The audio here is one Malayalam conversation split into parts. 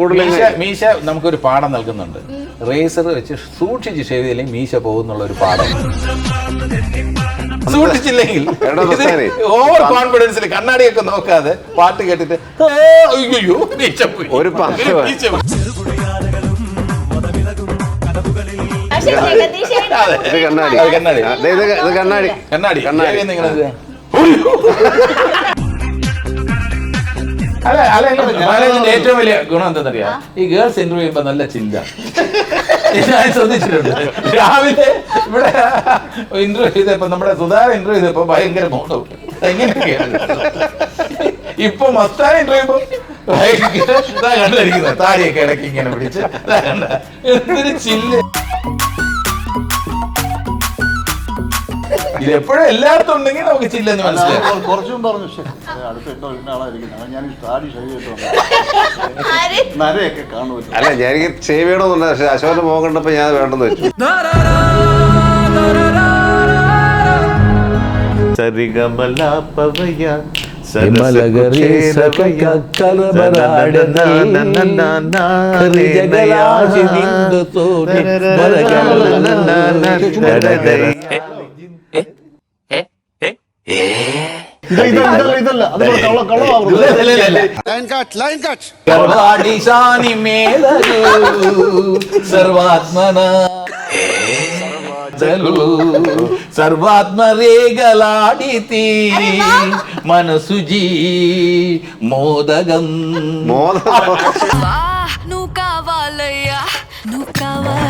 കൂടുതൽ മീശ നമുക്കൊരു പാഠം നൽകുന്നുണ്ട്. റേസർ വെച്ച് സൂക്ഷിച്ച് ഷേവ് ചെയ്തില്ലെങ്കിൽ മീശ പോകുന്നുള്ള ഒരു പാഠം. സൂക്ഷിച്ചില്ലെങ്കിൽ ഓവർ കോൺഫിഡൻസിൽ കണ്ണാടിയൊക്കെ നോക്കാതെ പാട്ട് കേട്ടിട്ട് അയ്യോ മീശ പോയി. ഒരു മീശ പോയി." പക്ഷേ ജഗദീശേട്ടൻ ഇത് കണ്ണാടി. കണ്ണാടി. ദേ ഇത് ഇത് കണ്ണാടി. കണ്ണാടി. കണ്ണാടി. അല്ല അല്ല മാനേജിന്റെ ഏറ്റവും വലിയ ഗുണം എന്താണെന്നറിയാം? ഈ ഗേൾസ് ഇന്റർവ്യൂ ചെയ്യുമ്പോ നല്ല ചില്ല ഞാൻ ശ്രദ്ധിച്ചിട്ടുണ്ട് രാവിലെ ഇവിടെ ഇന്റർവ്യൂ ചെയ്തപ്പോ നമ്മുടെ സുധാര ഇന്റർവ്യൂ ചെയ്തപ്പോ ഭയങ്കര മോഡും എങ്ങനെയൊക്കെയാണ്? ഇപ്പൊ മസ്താന ഇന്റർവ്യൂ ഭയങ്കര ഇതാ കണ്ടിരിക്കുന്നത്. താടിയൊക്കെ ഇടയ്ക്ക് ഇങ്ങനെ പിടിച്ച്. ഇതാ കണ്ട. എന്തൊരു ചില്ല്. എപ്പോഴും എല്ലായിടത്തും ഉണ്ടെങ്കിൽ നമുക്ക് ചില്ലെന്ന് മനസ്സിലായി കുറച്ചും പറഞ്ഞു ആളായിരിക്കും ഞാൻ അല്ല ഞാൻ ഷേവ് ചെയ്യണമെന്നുണ്ട് പക്ഷെ അശോകന്റെ മുഖം കണ്ടപ്പോ ഞാൻ വേണ്ടെന്ന് വെച്ചു സരിഗമലാപവയ गर्भाडिशानी मेलू सर्वात्मना जलू सर्वात्म रे गलाडिती मनसुजी మోదగం మోద నువ్వు కావాలయ్యా నువ్వు కావాలి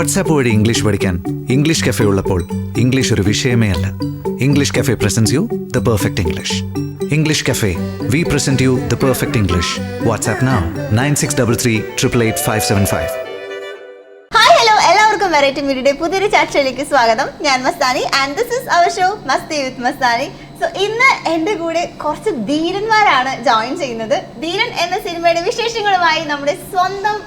വാട്സാപ്പ് വഴി ഇംഗ്ലീഷ് പഠിക്കാൻ ഇംഗ്ലീഷ് കഫേ ഉള്ളപ്പോൾ ഇംഗ്ലീഷ് ഒരു വിഷയമേ അല്ല. English cafe presents you the perfect English English cafe we present you the perfect English WhatsApp now nine six double three triple eight five seven five hi എല്ലാവർക്കും വെറൈറ്റി മീഡിയയുടെ പുതിയൊരു ചർച്ചയിലേക്ക് സ്വാഗതം. ഞാൻ Mastani and this is our show Masti with Mastani. So ഇന്ന് എന്റെ കൂടെ കുറച്ച് ധീരന്മാരാണ് ജോയിൻ ചെയ്യുന്നത്. ധീരൻ എന്ന സിനിമയുടെ വിശേഷങ്ങളുമായി നമ്മുടെ സ്വന്തം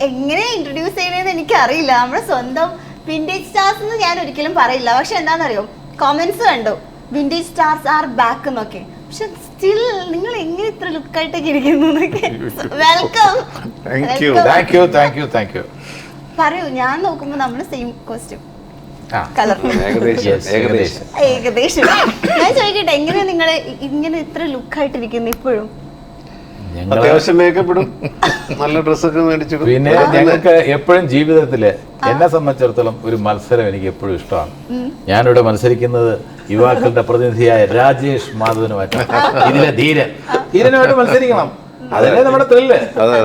എങ്ങനെ ഇൻട്രൊഡ്യൂസ് ചെയ്യണമെന്ന് എനിക്കറിയില്ല. നമ്മുടെ സ്വന്തം വിന്റേജ് സ്റ്റാർസ് എന്ന് ഞാൻ ഒരിക്കലും പറയില്ല. പക്ഷെ എന്താണെന്നറിയോ? കോമെന്റ്സ് കണ്ടു. വിന്റേജ് സ്റ്റാർസ് ആർ ബാക്ക് എന്നൊക്കെ. പക്ഷെ സ്റ്റിൽ നിങ്ങൾ എങ്ങനെ ഇത്ര ലുക്കായിട്ടൊക്കെ ഇരിക്കുന്നു welcome Thank you. Thank you thank you thank you പറയൂ ഞാൻ നോക്കുമ്പോ നമ്മൾ സെയിം കോസ്റ്റ്യൂം ആ. കളർ ഏകദേശം. ഏകദേശം. ഏകദേശം. ഞാൻ ചോദിക്കട്ടെ എങ്ങനെയാ നിങ്ങൾ ഇങ്ങനെ ഇത്ര ലുക്കായിട്ടിരിക്കുന്നു ഇപ്പോഴും? അത്യാവശ്യം മേക്കപ്പ് ഇടും നല്ല ഡ്രസ്സൊക്കെ പിന്നെ ഞങ്ങൾക്ക് എപ്പോഴും ജീവിതത്തിൽ എന്നെ സംബന്ധിച്ചിടത്തോളം ഒരു മത്സരം എനിക്ക് എപ്പോഴും ഇഷ്ടമാണ്. ഞാനിവിടെ മത്സരിക്കുന്നത് യുവാക്കളുടെ പ്രതിനിധിയായ രാജേഷ് മാധവനുമായിട്ടാണ്. ഇതിലെ ധീരൻ. ധീരനുമായിട്ട് മത്സരിക്കണം. അതല്ലേ നമ്മുടെ ത്രില്ല്.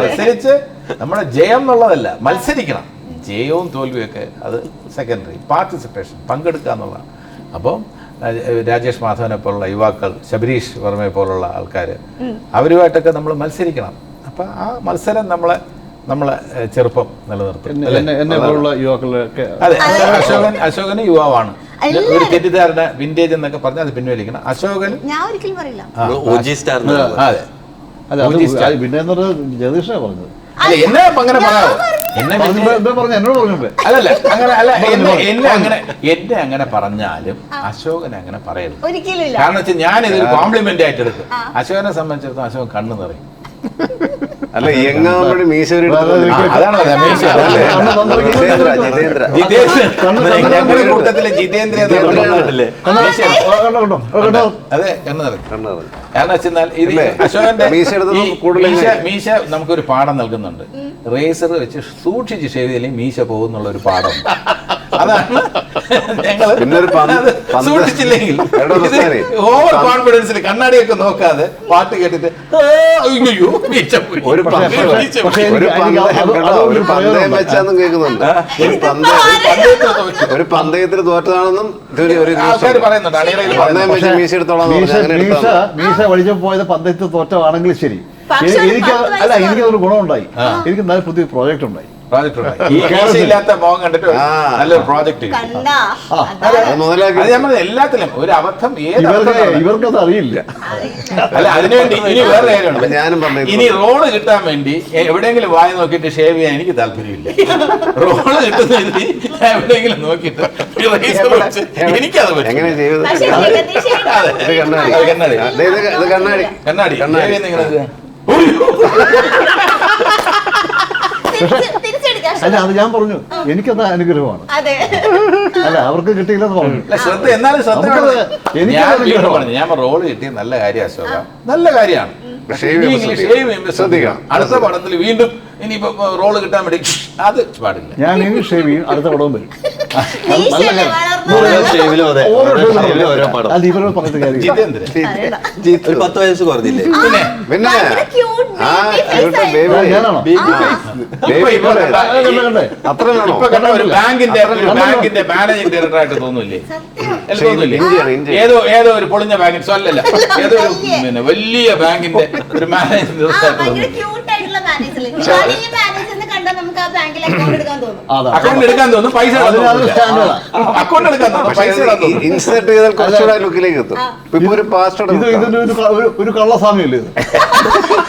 മത്സരിച്ച് നമ്മുടെ ജയം എന്നുള്ളതല്ല മത്സരിക്കണം. ജയവും തോൽവിയൊക്കെ അത് സെക്കൻഡറി പാർട്ടിസിപ്പേഷൻ പങ്കെടുക്കുക എന്നുള്ളതാണ്. അപ്പം രാജേഷ് മാധവനെ പോലുള്ള യുവാക്കൾ ശബരീഷ് വർമ്മയെ പോലുള്ള ആൾക്കാർ അവരുമായിട്ടൊക്കെ നമ്മൾ മത്സരിക്കണം. അപ്പം ആ മത്സരം നമ്മളെ നമ്മളെ ചെറുപ്പം നിലനിർത്തും അതെ അശോകൻ അശോകന് യുവാവാണ്. ഒരു തെറ്റിദ്ധാരണ വിന്റേജ് എന്നൊക്കെ പറഞ്ഞാൽ അത് പിൻവലിക്കണം. അശോകൻ ഞാൻ ഒരിക്കലും പറയില്ല. അതെ. പിന്നെ ജഗദീഷാണ് പറഞ്ഞത്. അല്ല എന്നെ അങ്ങനെ പറയാമോ എന്നെ അല്ലല്ല അങ്ങനെ അല്ല എന്നെ എന്നെ അങ്ങനെ എന്നെ അങ്ങനെ പറഞ്ഞാലും അശോകൻ അങ്ങനെ പറയരുത്. ഒരിക്കലും കാരണം വെച്ചാൽ ഞാൻ ഇതൊരു കോംപ്ലിമെന്റ് ആയിട്ട് എടുക്കും അശോകനെ സംബന്ധിച്ചിടത്തോളം അശോകൻ കണ്ണു നിറയും. അല്ല യങ്ങാകുമ്പോഴും മീശ ജിതേന്ദ്ര കൂട്ടത്തിലെ അതെ ഇത്? അശോകന്റെ മീശ നമുക്കൊരു പാഠം നൽകുന്നുണ്ട് റേസർ വെച്ച് സൂക്ഷിച്ച് ചെയ്തില്ലെങ്കിൽ മീശ പോകുന്നുള്ള ഒരു പാഠം അതാണ് ഞങ്ങൾ സൂക്ഷിച്ചില്ലെങ്കിൽ ഓവർ കോൺഫിഡൻസിൽ കണ്ണാടിയൊക്കെ നോക്കാതെ പാട്ട് കേട്ടിട്ട് അയ്യോ ഒരു. ഒരു പന്തയം ഒരു പന്തയം വെച്ചാന്നും കേൾക്കുന്നുണ്ട്. ഒരു പന്തയത്തിൽ തോറ്റതാണെന്നും പന്തയം. വെച്ച് മീശ എടുത്തോളാം. മീശ പോയത് പന്തയത്തിൽ തോറ്റമാണെങ്കിൽ ശരി. എനിക്ക് അല്ല എനിക്കതൊരു ഗുണമുണ്ടായി. എനിക്ക് നല്ല പുതിയ പ്രോജക്റ്റ് ഉണ്ടായി. മീശയില്ലാത്ത മോഹം കണ്ടിട്ട് നല്ലൊരു പ്രോജക്റ്റ് എല്ലാത്തിലും ഒരു അബദ്ധം ഇവർക്കത് അറിയില്ല. അല്ല അതിനുവേണ്ടി ഇനി വേറെ അപ്പൊ കാര്യമുണ്ട് ഞാനും പന്തയത്തിൽ ഇനി റോൾ കിട്ടാൻ വേണ്ടി എവിടെയെങ്കിലും വായി നോക്കിയിട്ട് ഷേവ് ചെയ്യാൻ എനിക്ക് താല്പര്യമില്ല. റോൾ കിട്ടുന്നതിന് എവിടെയെങ്കിലും നോക്കിയിട്ട് എനിക്കത്. കണ്ണാടി. അത്. കണ്ണാടി. കണ്ണാടി. കണ്ണാടി. അല്ല അത് ഞാൻ പറഞ്ഞു. എനിക്കത് അനുഗ്രഹമാണ്? അല്ല അവർക്ക് കിട്ടിയില്ലെന്ന് പറഞ്ഞു. ശ്രദ്ധ എന്നാലും ശ്രദ്ധ ഞാൻ റോൾ കിട്ടിയ നല്ല കാര്യം അശോക. നല്ല കാര്യമാണ്. ശ്രദ്ധിക്കാം ശ്രദ്ധിക്കണം. അടുത്ത പടത്തിൽ വീണ്ടും ഇനിയിപ്പോ റോൾ കിട്ടാൻ വേണ്ടി അത് പാടില്ല. ഞാൻ ഇനി ഷേവ് ചെയ്യും. അടുത്ത പടവും വരും. അതെ. ഇവരോട് പറഞ്ഞിട്ട് കാര്യം. ഒരു പത്ത് വയസ്സ് കുറഞ്ഞില്ലേ? പിന്നെ? പിന്നെ ബാങ്കിന്റെ ബാങ്കിന്റെ മാനേജിംഗ് ഡയറക്ടർ ആയിട്ട് തോന്നൂല്ലേ? ഏതോ ഏതോ ഒരു പൊളിഞ്ഞ ബാങ്കിൻ അല്ലല്ല. ഏതോ ഒരു വലിയ. പിന്നെ വലിയ ബാങ്കിന്റെ ഒരു മാനേജിംഗ് ആ, ഡയറക്ടർ ആയിട്ട് തോന്നുന്നു ആയിട്ടുള്ള മാനേജർ ഞാൻ ഈ മാനേജറിനെ നമുക്ക് ആ ബാങ്കിൽ അക്കൗണ്ട് എടുക്കാൻ തോന്നും. അതാ അക്കൗണ്ട് എടുക്കാൻ തോന്നും പൈസ. അക്കൗണ്ട് എടുക്കാൻ തോന്നും പൈസ ഇടാൻ ഇൻസേർട്ട് ചെയ്താൽ കുറച്ചുകൂടെ ലുക്കിലേക്ക് എത്തും. ഇപ്പൊ ഒരു ഒരു കള്ളസ്വാമിയല്ലേ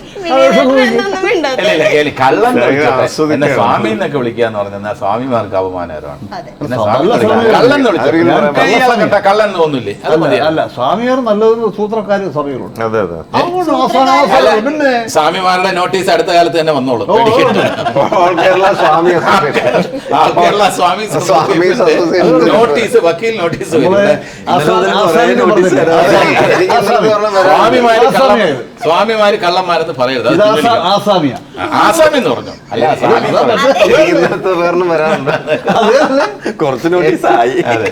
കള്ളം എന്ന്. എന്നെ സ്വാമി എന്നൊക്കെ വിളിക്കാന്ന് പറഞ്ഞാൽ സ്വാമിമാർക്ക് അപമാനകരമാണ്. എന്നെ എന്ന്. കള്ളൻ എന്ന് വിളിച്ചോ. കള്ളൻ തോന്നില്ലേ? അത് അല്ല മതിയോ? അല്ല സ്വാമിയാർ നല്ലതെന്ന് സൂത്രക്കാര് സ്വാമികളുണ്ട് സ്വാമിമാരുടെ നോട്ടീസ് അടുത്ത കാലത്ത് തന്നെ വന്നോളൂ. കേരള സ്വാമി നോട്ടീസ് വക്കീൽ നോട്ടീസ് സ്വാമിമാര്. സ്വാമിമാര് കള്ളന്മാരെന്ന് പറയരുത്. ആസാമിയാ. ആസാമി എന്ന് പറഞ്ഞു? അല്ല വരാറുണ്ട് കുറച്ച് നോട്ടീസ് ആയി അതെ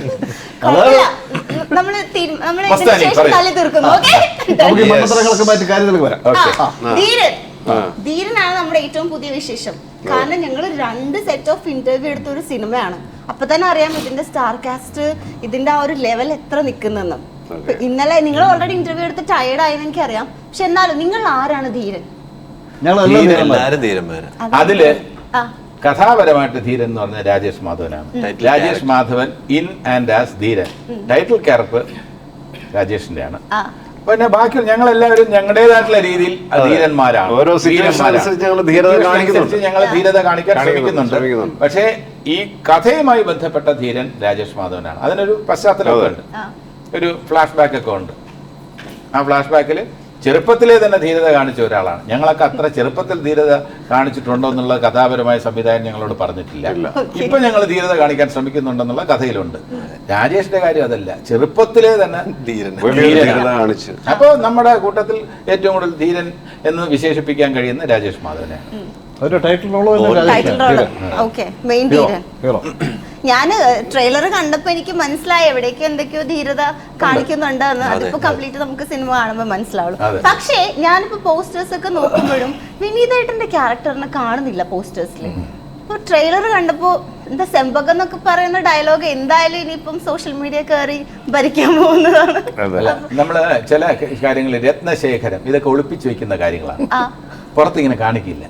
ധീരനാണ് നമ്മുടെ ഏറ്റവും പുതിയ വിശേഷം. കാരണം ഞങ്ങൾ രണ്ട് സെറ്റ് ഓഫ് ഇന്റർവ്യൂ എടുത്ത ഒരു സിനിമയാണ്. അപ്പൊ തന്നെ അറിയാം ഇതിന്റെ സ്റ്റാർ കാസ്റ്റ് ഇതിന്റെ ആ ഒരു ലെവൽ എത്ര നിൽക്കുന്നെന്ന് ഇപ്പൊ ഇന്നലെ നിങ്ങൾ ഓൾറെഡി ഇന്റർവ്യൂ എടുത്ത് ടയർഡ് ആയെന്ന് എനിക്കറിയാം. പക്ഷെ എന്നാലും നിങ്ങൾ ആരാണ് ധീരൻ. എല്ലാരും അതിൽ കഥാപരമായിട്ട് ധീരൻ എന്ന് പറഞ്ഞ രാജേഷ് മാധവനാണ്. Title Rajesh Madhavan in and as Dheeran. Title character രാജേഷിന്റെ ആണ് പിന്നെ ബാക്കി ഞങ്ങൾ എല്ലാവരും ഞങ്ങളുടേതായിട്ടുള്ള രീതിയിൽ ധീരന്മാരാണ്. ഓരോ. ഞങ്ങൾ ധീരത കാണിക്കാൻ ശ്രമിക്കുന്നുണ്ട്. പക്ഷേ ഈ കഥയുമായി ബന്ധപ്പെട്ട ധീരൻ രാജേഷ് മാധവനാണ്. അതിനൊരു പശ്ചാത്തലമൊക്കെ അതെ. ഉണ്ട്. ആ. ഒരു ഫ്ലാഷ് ബാക്ക് ഒക്കെ ഉണ്ട്. ആ ഫ്ലാഷ് ബാക്കിൽ ചെറുപ്പത്തിലെ തന്നെ ധീരത കാണിച്ച ഒരാളാണ്. ഞങ്ങളൊക്കെ അത്ര ചെറുപ്പത്തിൽ ധീരത കാണിച്ചിട്ടുണ്ടോ എന്നുള്ള കഥാപരമായ സംവിധാനം ഞങ്ങളോട് പറഞ്ഞിട്ടില്ല. ഇപ്പൊ ഞങ്ങൾ ധീരത കാണിക്കാൻ ശ്രമിക്കുന്നുണ്ടെന്നുള്ള കഥയിലുണ്ട്. രാജേഷിന്റെ കാര്യം അതല്ല. ചെറുപ്പത്തിലെ തന്നെ ധീരൻ. ധീരത കാണിച്ച്. അപ്പോൾ നമ്മുടെ കൂട്ടത്തിൽ ഏറ്റവും കൂടുതൽ ധീരൻ എന്ന് വിശേഷിപ്പിക്കാൻ കഴിയുന്ന രാജേഷ് മാധവനെ. ഒരു title റോളോ title role okay. Main Dheeran. Hero. ഞാൻ ട്രെയിലർ കണ്ടപ്പോ എനിക്ക് മനസ്സിലായി എവിടേക്ക് എന്തൊക്കെയോ ധീരത കാണിക്കുന്നുണ്ട് എന്ന്. അതിപ്പോ കംപ്ലീറ്റ് നമുക്ക് സിനിമ കാണുമ്പോൾ മനസ്സിലാവുള്ളൂ. പക്ഷേ ഞാനിപ്പോ പോസ്റ്റേഴ്സ് ഒക്കെ നോക്കുമ്പോഴും വിനീതേട്ടന്റെ ക്യാരക്ടറിനെ കാണുന്നില്ല പോസ്റ്റേഴ്സിൽ ഇപ്പൊ ട്രെയിലർ കണ്ടപ്പോ എന്താ സെമ്പകം എന്നൊക്കെ പറയുന്ന ഡയലോഗ് എന്തായാലും ഇനിയിപ്പം സോഷ്യൽ മീഡിയ കയറി ഭരിക്കാൻ പോകുന്നതാണ്. നമ്മൾ നമ്മൾ ചില കാര്യങ്ങൾ രത്നശേഖരം ഇതൊക്കെ ഒളിപ്പിച്ചു വെക്കുന്ന കാര്യങ്ങളാണ്. പുറത്തിങ്ങനെ കാണിക്കില്ല.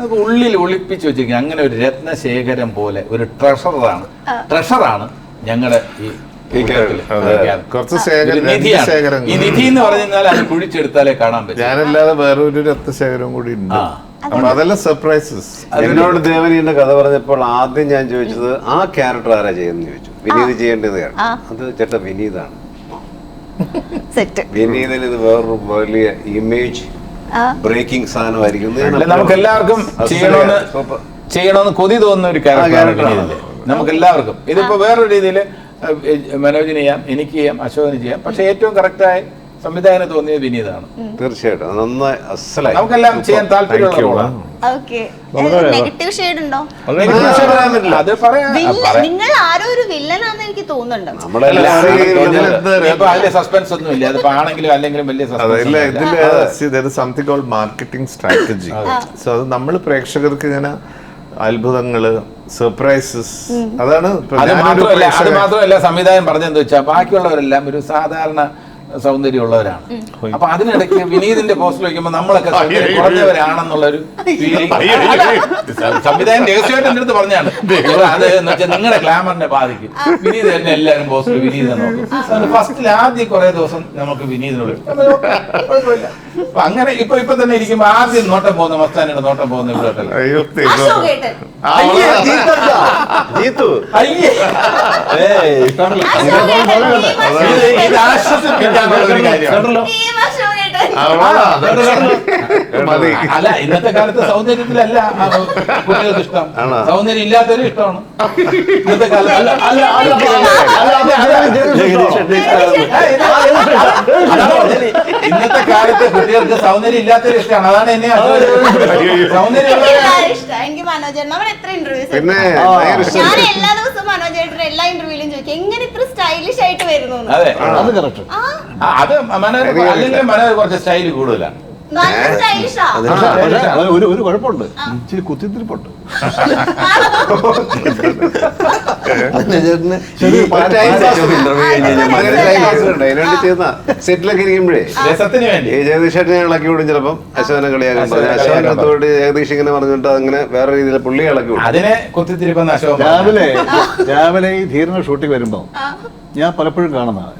അത് ഉള്ളിൽ ഒളിപ്പിച്ചു വെച്ചിരിക്കുന്ന അങ്ങനെ ഒരു രത്നശേഖരം പോലെ ഒരു ട്രഷറാണ് ട്രഷറാണ് ഞങ്ങളുടെ ഈ ഈ നിധി എന്ന് പറഞ്ഞാൽ അത് കുഴിച്ചെടുത്താലേ കാണാൻ പറ്റും. ഞാനല്ലാതെ വേറൊരു രക്തശേഖരവും കൂടി ഉണ്ട്. അതെല്ലാം സർപ്രൈസസ് എന്നോട് ദേവനിന്റെ കഥ പറഞ്ഞപ്പോൾ ആദ്യം ഞാൻ ചോദിച്ചത് ആ ക്യാരക്ടർ ആരാ ചെയ്യുന്ന ചോദിച്ചു. വിനീത് ചെയ്യേണ്ടത്. അത് ചേട്ടാ വിനീതാണ്. സെറ്റ്. വിനീതിന് ഇത് വേറൊരു വലിയ ഇമേജ് ബ്രേക്കിംഗ് സാധനമായിരിക്കും. നമുക്ക് എല്ലാവർക്കും ചെയ്യണമെന്ന് ചെയ്യണമെന്ന് കൊതി തോന്നുന്ന ഒരു ക്യാരക്ടറാണ് നമുക്ക് എല്ലാവർക്കും ഇതിപ്പോ വേറൊരു രീതിയിൽ മനോജിന് ചെയ്യാം എനിക്ക് ചെയ്യാം അശോകന് ചെയ്യാം. പക്ഷെ ഏറ്റവും കറക്റ്റായി സംവിധായകന് തോന്നിയത് വിനീതാണ്. തീർച്ചയായിട്ടും. നന്നായി അസലായി. നമുക്കെല്ലാം ചെയ്യാൻ താല്പര്യമുള്ള റോളാണ് നെഗറ്റീവ് ഷെയ്ഡ് ഉണ്ടോ? അത് പറയാം. നിങ്ങൾ ആരോ ഒരു വില്ലനാന്ന് എനിക്ക് തോന്നുന്നുണ്ട്. അതിലെ സസ്പെൻസ് ഒന്നും ഇല്ല. അതിപ്പോ ആണെങ്കിലും അല്ലെങ്കിലും വലിയ ഇതിൽ something call marketing strategy so അത്. നമ്മൾ പ്രേക്ഷകർക്ക് ഇങ്ങനെ അത്ഭുതങ്ങൾ സർപ്രൈസസ് അതാണ് അത് മാത്രമല്ല സംവിധാനം പറഞ്ഞെന്ന് വെച്ചാൽ ബാക്കിയുള്ളവരെല്ലാം ഒരു സാധാരണ സൗന്ദര്യമുള്ളവരാണ്. അപ്പൊ അതിനിടയ്ക്ക് വിനീതിന്റെ പോസ്റ്റ് വയ്ക്കുമ്പോൾ നമ്മളൊക്കെ സൗന്ദര്യം കുറഞ്ഞവരാണെന്നുള്ളൊരു സംവിധാനം രഹസ്യമായിട്ട് എന്റെ അടുത്ത് പറഞ്ഞാണ്. അത് എന്ന് വെച്ചാൽ നിങ്ങളുടെ ഗ്ലാമറിനെ ബാധിക്കും. വിനീത് തന്നെ എല്ലാവരും പോസ്റ്റിൽ വിനീതിനെ നോക്കും. ഫസ്റ്റിൽ ആദ്യം കുറെ ദിവസം നമുക്ക് വിനീതിനോട് കുഴപ്പമില്ല. അപ്പൊ അങ്ങനെ ഇപ്പൊ ഇപ്പൊ തന്നെ ഇരിക്കുമ്പോ ആദ്യം നോട്ടം പോകുന്ന മസ്താനിയുടെ നോട്ടം പോകുന്ന ഇവിടെ ഇത് ഇത് അശോകേട്ടൻ. അല്ല ഇന്നത്തെ കാലത്ത് സൗന്ദര്യത്തിലല്ല കുട്ടികൾക്ക് ഇഷ്ടം? സൗന്ദര്യം ഇല്ലാത്തവരും ഇഷ്ടമാണ് ഇന്നത്തെ കാലത്ത്. ഇന്നത്തെ കാലത്ത് കുട്ടികൾക്ക് സൗന്ദര്യം ഇല്ലാത്തവരും ഇഷ്ടമാണ് അതാണ് എന്നെ സൗന്ദര്യം എനിക്ക്? മനോജേട്ടൻ എത്ര ഇന്റർവ്യൂസ് ഞാൻ. എല്ലാ ദിവസവും മനോജേട്ടൻ എല്ലാ ഇന്റർവ്യൂലും ചോദിക്കും എങ്ങനെ ഇത്ര സ്റ്റൈലിഷ് ആയിട്ട് വരുന്നു. അതെ മനോഹർ അല്ലെങ്കിൽ മനോഹർ കുറച്ച് സ്റ്റൈൽ കൂടുതലാണ്. ഒരു ഒരു കുഴപ്പമുണ്ട്. ഇച്ചിരി കുത്തിത്തിരിപ്പുണ്ട്. സെറ്റിലൊക്കെ ഇരിക്കുമ്പോഴേ ജഗദീഷേട്ടനെ ഇളക്കി വിടും ചിലപ്പം. അശോകനെ കളിയാക്കാൻ പറഞ്ഞു അശോകനത്തോട് ജഗദീഷ് ഇങ്ങനെ പറഞ്ഞിട്ട് അങ്ങനെ വേറെ രീതിയിൽ പുള്ളി ഇളക്കി വിടും. രാവിലെ രാവിലെ ഈ ധീരന ഷൂട്ടിംഗ് വരുമ്പോ ഞാൻ പലപ്പോഴും കാണുന്നതാണ്.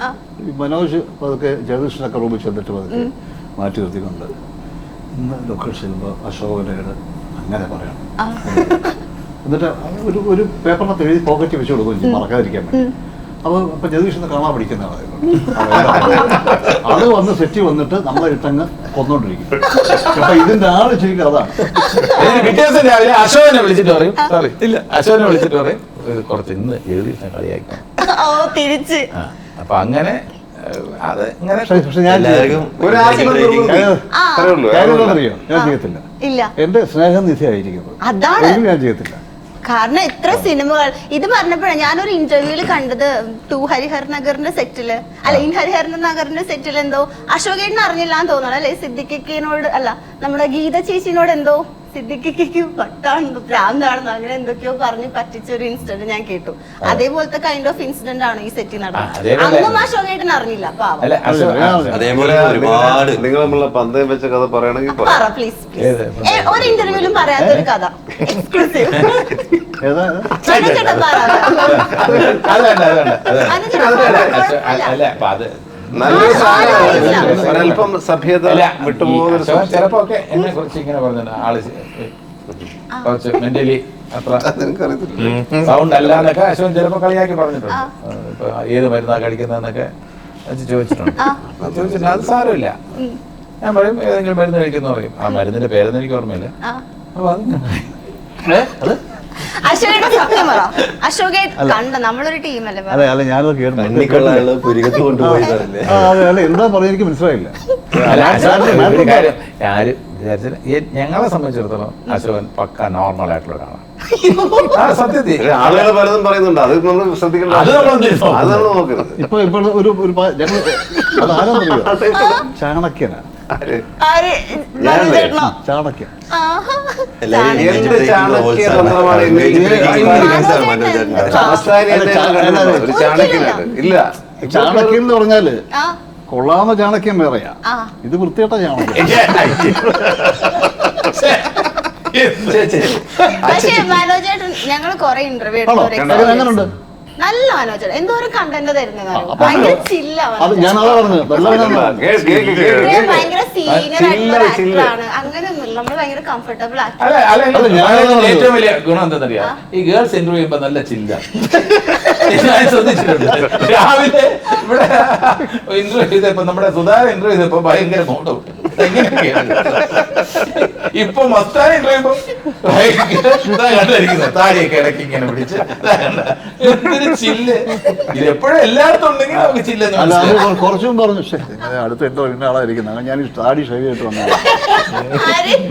മനോജ് പതുക്കെ ജഗദീഷിനൊക്കെ റൂമിൽ ചെന്നിട്ട് പതുക്കെ മാറ്റി നിർത്തിക്കൊണ്ട് ഇന്ന് ലൊക്കേഷൻ ചെല്ലുമ്പോൾ അശോകനയുടെ അങ്ങനെ പറയണം. എന്നിട്ട് ഒരു ഒരു പേപ്പറിനകത്ത് എഴുതി പോക്കറ്റ് വെച്ച് കൊടുക്കും. മറക്കാതിരിക്കാൻ വേണ്ടി. അപ്പോൾ അപ്പൊ ഒന്ന് കാണാൻ പഠിക്കുന്നതാണ് അത് വന്ന് സെറ്റ് വന്നിട്ട് നമ്മളെ ഇട്ടങ്ങ് കൊന്നോണ്ടിരിക്കും. അപ്പൊ ഇതിന്റെ ആൾ ശരിക്കും അതാണ്. രാവിലെ അശോകനെ വിളിച്ചിട്ട് പറയും. സോറി ഇല്ല അശോകനെ വിളിച്ചിട്ട് പറയും. കുറച്ച് ഇന്ന് എഴുതി കളിയാക്കി ഓ തിരിച്ച്. ആ. അപ്പൊ അങ്ങനെ അത് ഇങ്ങനെ പക്ഷേ ഞാൻ കാര്യമെന്താണെന്നറിയോ ഞാൻ ചെയ്യത്തില്ല. ഇല്ല. എന്റെ സ്നേഹം അതാണ്. ഒരിക്കലും ഞാൻ ചെയ്യത്തില്ല. കാരണം എത്ര സിനിമകൾ ഇത് പറഞ്ഞപ്പോഴാണ് ഞാനൊരു ഇന്റർവ്യൂവിൽ കണ്ടത് ടു ഹരിഹർ നഗറിന്റെ സെറ്റിൽ. അല്ല ഇൻ ഹരിഹർ നഗറിന്റെ സെറ്റിൽ എന്തോ അശോകേട്ടൻ അറിഞ്ഞില്ലാന്ന് തോന്നണം അല്ലെ സിദ്ദിഖിനോട് അല്ല നമ്മുടെ ഗീത ചേച്ചിനോട് എന്തോ സിദ്ദിഖിക്ക് പട്ടാണെന്നോ ഭ്രാന്താണെന്നോ അങ്ങനെ എന്തൊക്കെയോ പറഞ്ഞ് പറ്റിച്ച ഒരു ഇൻസിഡന്റ് ഞാൻ കേട്ടു അതേപോലത്തെ കൈൻഡ് ഓഫ് ഇൻസിഡന്റ് ആണ് ഈ സെറ്റിൽ ആ, നടന്നത് അന്നും അശോകേട്ടൻ അറിഞ്ഞില്ല പാവം അല്ല അശോക അതേപോലെ ഒരുപാട് നിങ്ങൾ നമ്മളെ പന്തയം വെച്ച കഥ പറയണമെങ്കിൽ പറ പ്ലീസ് ഏത്? ഒരു ഇന്റർവ്യൂലും പറയാത്ത ഒരു കഥ എക്സ്ക്ലൂസീവ് അല്ല അല്ല, അത് നല്ലൊരു സാധനമാണ് അല്പം ഒരല്പം സഭ്യത വിട്ടുപോകുന്ന ചിലപ്പോ ഒക്കെ എന്നെ കുറിച്ച് ഇങ്ങനെ പറഞ്ഞു ആൾ കുറച്ച് മെന്റലി അത്ര സൗണ്ട് അല്ലാന്നൊക്കെ അശോകൻ ചിലപ്പോ കളിയാക്കി പറഞ്ഞിട്ടുണ്ട്. ഇപ്പൊ ഏത് മരുന്നാ കഴിക്കുന്നതെന്നൊക്കെ ചോദിച്ചിട്ടുണ്ട്. ചോദിച്ചിട്ടുണ്ട് അത് സാരമില്ല. ഞാൻ പറയും ഏതെങ്കിലും മരുന്ന് കഴിക്കുന്ന പറയും. ആ മരുന്നിന്റെ പേരൊന്നും എനിക്ക് ഓർമ്മയില്ല. അപ്പൊ അത് സത്യം പറ. അശോകേ കണ്ട നമ്മളൊരു ടീമല്ലേ അതെ അല്ല ഞാനത് എന്താ എനിക്ക് മനസ്സിലായില്ല. ഞങ്ങളെ സംബന്ധിച്ചിടത്തോളം അശോകൻ പക്ക നോർമൽ ആയിട്ടുള്ള ഒരാളാണ്. ആളുകൾ പലതും പറയുന്നുണ്ട്. അത് നമ്മൾ ഇപ്പൊ ഇപ്പോൾ ഒരു ഒരു ചാണക്യ. ഇല്ല. ചാണക്യം എന്ന് പറഞ്ഞാൽ ആ. കൊള്ളാവുന്ന ചാണക്യം വേറെയാ. ഇത് വൃത്തികെട്ട ചാണക്യം. പക്ഷേ മനോജേട്ടൻ ഞങ്ങൾ കൊറേ ഇന്റർവ്യൂ എടുത്തു നല്ല മനോജേട്ടൻ എന്തോരം കണ്ടന്റ് തരുന്നതാണ് അപ്പൊ ഭയങ്കര ചില്ല അത് പറഞ്ഞത്. സീനിയർ ആയിട്ടുള്ള. ആക്ടറാണ് അങ്ങനെയൊന്നുമില്ല. നമ്മൾ കംഫർട്ടബിൾ ആക്ടർ ഏറ്റവും വലിയ ഗുണം എന്താണെന്നറിയാ? ഈ ഗേൾസ് ഇന്റർവ്യൂ ചെയ്യുമ്പോ നല്ല ചില്ല ശ്രദ്ധിച്ചിട്ടുണ്ട്. രാവിലെ ഇവിടെ ഇന്റർവ്യൂ ചെയ്തപ്പോ നമ്മുടെ സുധാകരൻ ഇന്റർവ്യൂ ചെയ്തപ്പോ ഭയങ്കര എങ്ങനെയൊക്കെയാണ് ഇപ്പൊ മസ്താനെ പറയുമ്പോ കണ്ടായിരിക്കുന്നു താടിയൊക്കെ ഇടയ്ക്ക് ഇങ്ങനെ പിടിച്ച്? എന്തൊരു ചില്ല്. ഇത് എപ്പോഴും എല്ലായിടത്തും ഉണ്ടെങ്കിൽ നമുക്ക് ചില്ല അല്ല അത് കുറച്ചും പറഞ്ഞു അടുത്ത എന്തോ ഇന്ന ആളായിരിക്കുന്നത് ഞാൻ ഈ താടി ഷൈവായിട്ട് വന്നു?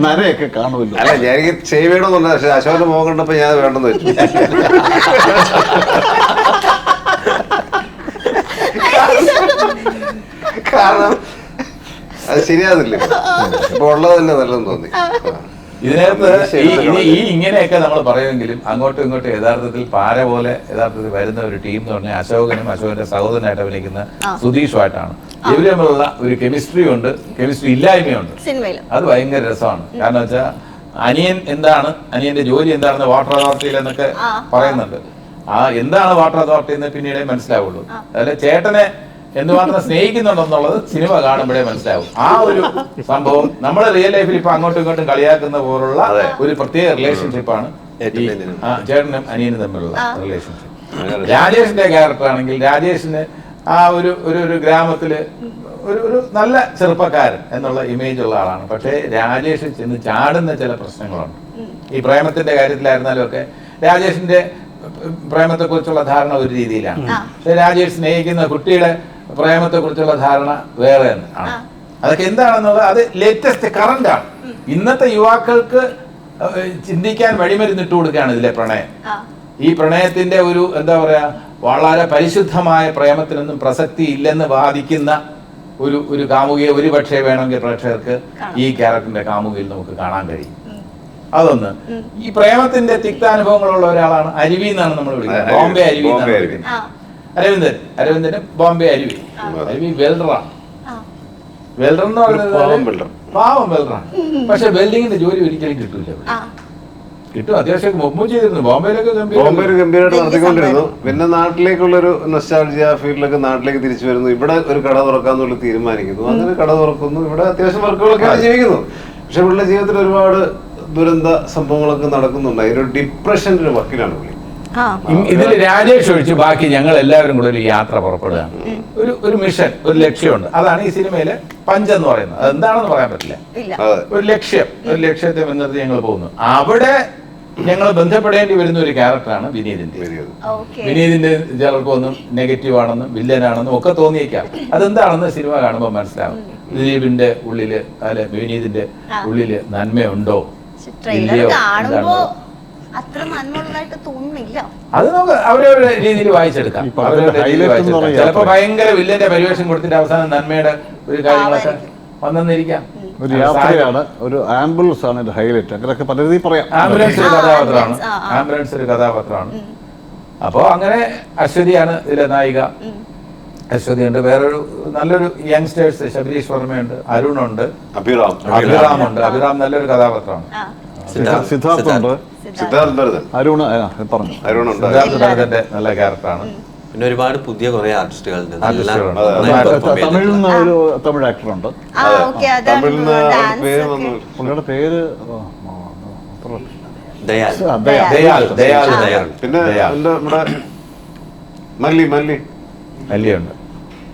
നരയൊക്കെ കാണുമല്ലോ. അല്ല ഞാൻ എനിക്ക് ചെയ്യണമെന്നുണ്ട് പക്ഷെ അശോകന്റെ കണ്ടപ്പോ ഞാൻ വേണ്ടെന്ന് വെച്ചു. കാരണം അത് ശരിയാകുന്നില്ല ഇപ്പൊ ഉള്ളത് തന്നെ നല്ലതെന്ന് തോന്നി. ഇതിനകത്ത് ഈ ഇനി ഈ ഇങ്ങനെയൊക്കെ നമ്മൾ പറയുമെങ്കിലും അങ്ങോട്ടും ഇങ്ങോട്ടും യഥാർത്ഥത്തിൽ പാര പോലെ യഥാർത്ഥത്തിൽ വരുന്ന ഒരു ടീം എന്ന് പറഞ്ഞാൽ അശോകനും അശോകന്റെ സഹോദരനായിട്ട് അഭിനയിക്കുന്ന സുധീഷുമായിട്ടാണ് ഇവർ തമ്മിലുള്ള ഒരു കെമിസ്ട്രി ഉണ്ട്. കെമിസ്ട്രി ഇല്ലായ്മയുണ്ട്. അത് ഭയങ്കര രസമാണ്. കാരണം വെച്ചാൽ അനിയൻ എന്താണ്? അനിയന്റെ ജോലി എന്താണെന്ന് വാട്ടർ അതോറിറ്റിയിൽ എന്നൊക്കെ പറയുന്നുണ്ട്. ആ എന്താണ് വാട്ടർ അതോറിറ്റി എന്ന് പിന്നീടേ മനസ്സിലാവുള്ളൂ. അതായത് ചേട്ടനെ എന്തുമാത്രം സ്നേഹിക്കുന്നുണ്ടെന്നുള്ളത് സിനിമ കാണുമ്പോഴേ മനസ്സിലാവും. ആ ഒരു സംഭവം നമ്മുടെ റിയൽ ലൈഫിൽ ഇപ്പൊ അങ്ങോട്ടും ഇങ്ങോട്ടും കളിയാക്കുന്ന പോലുള്ള ഒരു പ്രത്യേക റിലേഷൻഷിപ്പ് ആണ്. ചേട്ടനും അനിയനും തമ്മിലുള്ള റിലേഷൻഷിപ്പ് രാജേഷിന്റെ ക്യാരക്ടർ ആണെങ്കിൽ രാജേഷിന് ആ ഒരു ഒരു ഒരു ഗ്രാമത്തിൽ ഒരു ഒരു നല്ല ചെറുപ്പക്കാരൻ എന്നുള്ള ഇമേജ് ഉള്ള ആളാണ്. പക്ഷേ രാജേഷ് ചെന്ന് ചാടുന്ന ചില പ്രശ്നങ്ങളുണ്ട്. ഈ പ്രേമത്തിന്റെ കാര്യത്തിലായിരുന്നാലും ഒക്കെ രാജേഷിന്റെ പ്രേമത്തെ കുറിച്ചുള്ള ധാരണ ഒരു രീതിയിലാണ്. പക്ഷെ രാജേഷ് സ്നേഹിക്കുന്ന കുട്ടിയുടെ പ്രേമത്തെ കുറിച്ചുള്ള ധാരണ വേറെ ആണ്. അതൊക്കെ എന്താണെന്നുള്ളത് അത് ലേറ്റസ്റ്റ് കറണ്ട് ആണ്. ഇന്നത്തെ യുവാക്കൾക്ക് ചിന്തിക്കാൻ വഴിമരുന്നിട്ട് കൊടുക്കുകയാണ് ഇതിലെ പ്രണയം. ഈ പ്രണയത്തിന്റെ ഒരു എന്താ പറയാ വളരെ പരിശുദ്ധമായ പ്രേമത്തിനൊന്നും പ്രസക്തി ഇല്ലെന്ന് വാദിക്കുന്ന ഒരു ഒരു കാമുകിയെ ഒരു പക്ഷേ വേണമെങ്കിൽ പ്രേക്ഷകർക്ക് ഈ ക്യാരക്ടറിന്റെ കാമുകിയിൽ നമുക്ക് കാണാൻ കഴിയും. അതൊന്ന്. ഈ പ്രേമത്തിന്റെ തിക്താനുഭവങ്ങളുള്ള ഒരാളാണ് അരുവി എന്നാണ് നമ്മൾ വിളിക്കുന്നത്. അരുവി. ബോംബെ അരുവി എന്നാണ് അരവിന്ദൻ. അരവിന്ദന് ബോംബെ അരുവി. അരുവി വെൽഡറാണ് ആ. വെൽഡർ എന്ന് പറയുന്നത് പാവം വെൽഡറാണ്. പക്ഷെ വെൽഡിങ്ങിന്റെ ജോലി ഒരിക്കലും കിട്ടൂല ആ. കിട്ടും. അത്യാവശ്യം മുമ്പ് ചെയ്തിരുന്നു. ബോംബെയിലൊക്കെ ഗംഭീര- ബോംബെ ഗംഭീരമായിട്ട് നടത്തിക്കൊണ്ടിരുന്നു. പിന്നെ നാട്ടിലേക്കുള്ള ഒരു നൊസ്റ്റാൾജിയ ഫീൽഡിലൊക്കെ നാട്ടിലേക്ക് തിരിച്ചു വരുന്നു. ഇവിടെ ഒരു കട തുറക്കാന്നുള്ള തീരുമാനിക്കുന്നു. അങ്ങനെ കട തുറക്കുന്നു. ഇവിടെ അത്യാവശ്യം വർക്കുകളൊക്കെ ജീവിക്കുന്നു. പക്ഷെ പുള്ളിയുടെ ജീവിതത്തിൽ ഒരുപാട് ദുരന്ത സംഭവങ്ങളൊക്കെ നടക്കുന്നുണ്ട്. അതിനൊരു ഡിപ്രഷന്റെ ഒരു വക്കീലാണ് പുള്ളി. ഇതിൽ രാജേഷ് ഒഴിച്ച് ബാക്കി ഞങ്ങൾ എല്ലാവരും കൂടെ ഒരു യാത്ര പുറപ്പെടുകയാണ്. ഒരു ഒരു മിഷൻ ഒരു ലക്ഷ്യമുണ്ട്. അതാണ് ഈ സിനിമയിലെ പഞ്ച് എന്ന് പറയുന്നത്. അതെന്താണെന്ന് പറയാൻ പറ്റില്ല. ഇല്ല. ഒരു ലക്ഷ്യം ഒരു ലക്ഷ്യത്തെ മുൻനിർത്തി ഞങ്ങൾ പോകുന്നു. അവിടെ ഞങ്ങൾ ബന്ധപ്പെടേണ്ടി വരുന്ന ഒരു ക്യാരക്ടറാണ് വിനീതിന്റെ വിനീതിന്റെ ചിലർക്കൊന്നും നെഗറ്റീവ് ആണെന്നും വില്ലനാണെന്നും ഒക്കെ തോന്നിയേക്കാം. അതെന്താണെന്ന് സിനിമ കാണുമ്പോൾ മനസ്സിലാവും. ദിലീപിന്റെ ഉള്ളിൽ അല്ലെ വിനീതിന്റെ ഉള്ളിൽ നന്മയുണ്ടോ? ഇല്ലയോ? എന്താണ്? അത്ര നന്മയുള്ളതായിട്ട് തോന്നുന്നില്ല. അത് നമുക്ക് അവരവരുടെ രീതിയിൽ വായിച്ചെടുക്കാം. അവരവരുടെ രീതിയിൽ highlight എന്ന് വായിച്ചെടുക്കാം. ചിലപ്പോ ഭയങ്കര വില്ലന്റെ പരിവേഷം കൊടുത്തിട്ട് അവസാനം നന്മയുടെ ഒരു കാര്യങ്ങളൊക്കെ വന്നെന്നിരിക്കാം. ഒരു യാത്രയാണ് ഒരു ആംബുലൻസ് ആണ് ഹൈലൈറ്റ് അങ്ങനെയൊക്കെ പല രീതിയിൽ പറയാം. ആംബുലൻസ് ഒരു കഥാപാത്രമാണ്. ആംബുലൻസ്, ആ, ആ. ആംബുലൻസ് ഒരു കഥാപാത്രമാണ്. അപ്പോ അങ്ങനെ അശ്വതിയാണ് ഇതിലെ നായിക. അശ്വതി അശ്വതിയുണ്ട്. വേറൊരു നല്ലൊരു യങ്സ്റ്റേഴ്സ് ശബരീഷ് വർമ്മയുണ്ട് ഉണ്ട്, അഭിറാം. അഭിറാം ഉണ്ട് അഭിറാം നല്ലൊരു കഥാപാത്രമാണ്. ആ. സിദ്ധാർത്ഥുണ്ട് സിദ്ധാർത്ഥ്. ഭരതൻ അരുണ് ആ, പറഞ്ഞു. അരുണുണ്ട്. സിദ്ധാർത്ഥ ഭരതന്റെ നല്ല ക്യാരക്ടറാണ്. പിന്നെ ഒരുപാട് പുതിയ കുറെ ആർട്ടിസ്റ്റുകളുണ്ട്. തമിഴിൽ. നിന്ന് ഒരു തമിഴ് നിന്ന് പുള്ളിയുടെ പേര്. ദയാൽ. പിന്നെ മല്ലി മല്ലി. മല്ലിയുണ്ട്.